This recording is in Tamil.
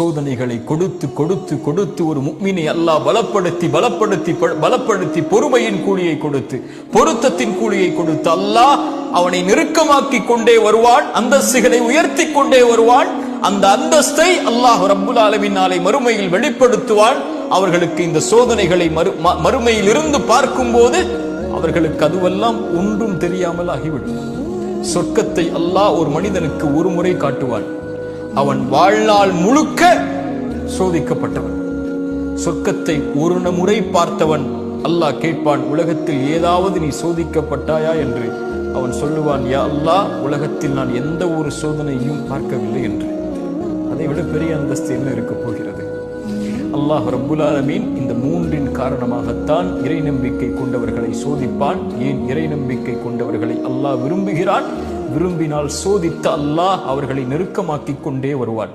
சோதனைகளை கொடுத்து கொடுத்து கொடுத்து ஒரு முக்மினை அல்லாஹ் பலப்படுத்தி பலப்படுத்தி பலப்படுத்தி பொறுமையின் கூலியை கொடுத்து பொருத்தத்தின் கூலியை கொடுத்து அல்லாஹ் அவனை நெருக்கமாக்கி கொண்டே வருவான் அந்தஸ்துகளை உயர்த்தி கொண்டே வருவான். அந்த அந்தஸ்தை அல்லாஹ் ரப்புல் ஆலமீன் நாளை மறுமையில் வெளிப்படுத்துவான். அவர்களுக்கு இந்த சோதனைகளை மறு மறுமையில் இருந்து பார்க்கும் போது அவர்களுக்கு அதுவெல்லாம் ஒன்றும் தெரியாமல் ஆகிவிடும் சொர்க்கத்தை அல்லாஹ் ஒரு மனிதனுக்கு ஒரு முறை காட்டுவான். அவன் வாழ்நாள் முழுக்க சோதிக்கப்பட்டவன். சொர்க்கத்தை ஒரு முறை பார்த்தவன் அல்லாஹ் கேட்பான் உலகத்தில் ஏதாவது நீ சோதிக்கப்பட்டாயா? என்று. அவன் சொல்லுவான் யா அல்லாஹ் உலகத்தில் நான் எந்த ஒரு சோதனையும் பார்க்கவில்லை என்று. அதை விட பெரிய அந்தஸ்து என்ன இருக்க போகிறது? அல்லாஹ் ரப்புல் இந்த மூன்றின் காரணமாகத்தான் இறை நம்பிக்கை கொண்டவர்களை சோதிப்பான். ஏன் இறை நம்பிக்கை கொண்டவர்களை அல்லாஹ் விரும்புகிறான்? விரும்பினால் சோதித்த அல்லாஹ் அவர்களை நெருக்கமாக்கிக் கொண்டே வருவார்.